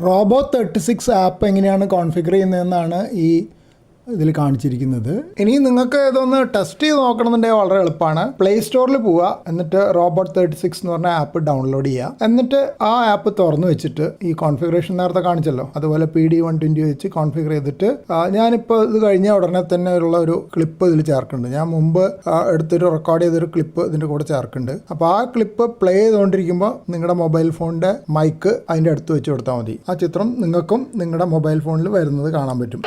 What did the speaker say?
Robo thirty six app എങ്ങനെയാണ് configure ചെയ്യുന്നതെന്നാണ് ഈ ഇതിൽ കാണിച്ചിരിക്കുന്നത്. ഇനി നിങ്ങൾക്ക് ഇതൊന്ന് ടെസ്റ്റ് ചെയ്ത് നോക്കണമെന്നുണ്ടെങ്കിൽ വളരെ എളുപ്പമാണ്. പ്ലേ സ്റ്റോറിൽ പോവുക. എന്നിട്ട് റോബോട്ട് തേർട്ടി സിക്സ് എന്ന് പറഞ്ഞ ആപ്പ് ഡൗൺലോഡ് ചെയ്യുക. എന്നിട്ട് ആ ആപ്പ് തുറന്നു വെച്ചിട്ട് ഈ കോൺഫിഗറേഷൻ നേരത്തെ കാണിച്ചല്ലോ. അതുപോലെ പി ഡി വൺ ട്വന്റി വെച്ച് കോൺഫിഗർ ചെയ്തിട്ട് ഞാനിപ്പോൾ ഇത് കഴിഞ്ഞ ഉടനെ തന്നെ ഉള്ള ഒരു ക്ലിപ്പ് ഇതിൽ ചേർക്കുന്നുണ്ട്. ഞാൻ മുമ്പ് എടുത്തൊരു റെക്കോർഡ് ചെയ്തൊരു ക്ലിപ്പ് ഇതിന്റെ കൂടെ ചേർക്കുന്നുണ്ട്. അപ്പോൾ ആ ക്ലിപ്പ് പ്ലേ ചെയ്തുകൊണ്ടിരിക്കുമ്പോൾ നിങ്ങളുടെ മൊബൈൽ ഫോണിന്റെ മൈക്ക് അതിന്റെ അടുത്ത് വെച്ച് കൊടുത്താൽ മതി. ആ ചിത്രം നിങ്ങൾക്കും നിങ്ങളുടെ മൊബൈൽ ഫോണിൽ വരുന്നത് കാണാൻ പറ്റും.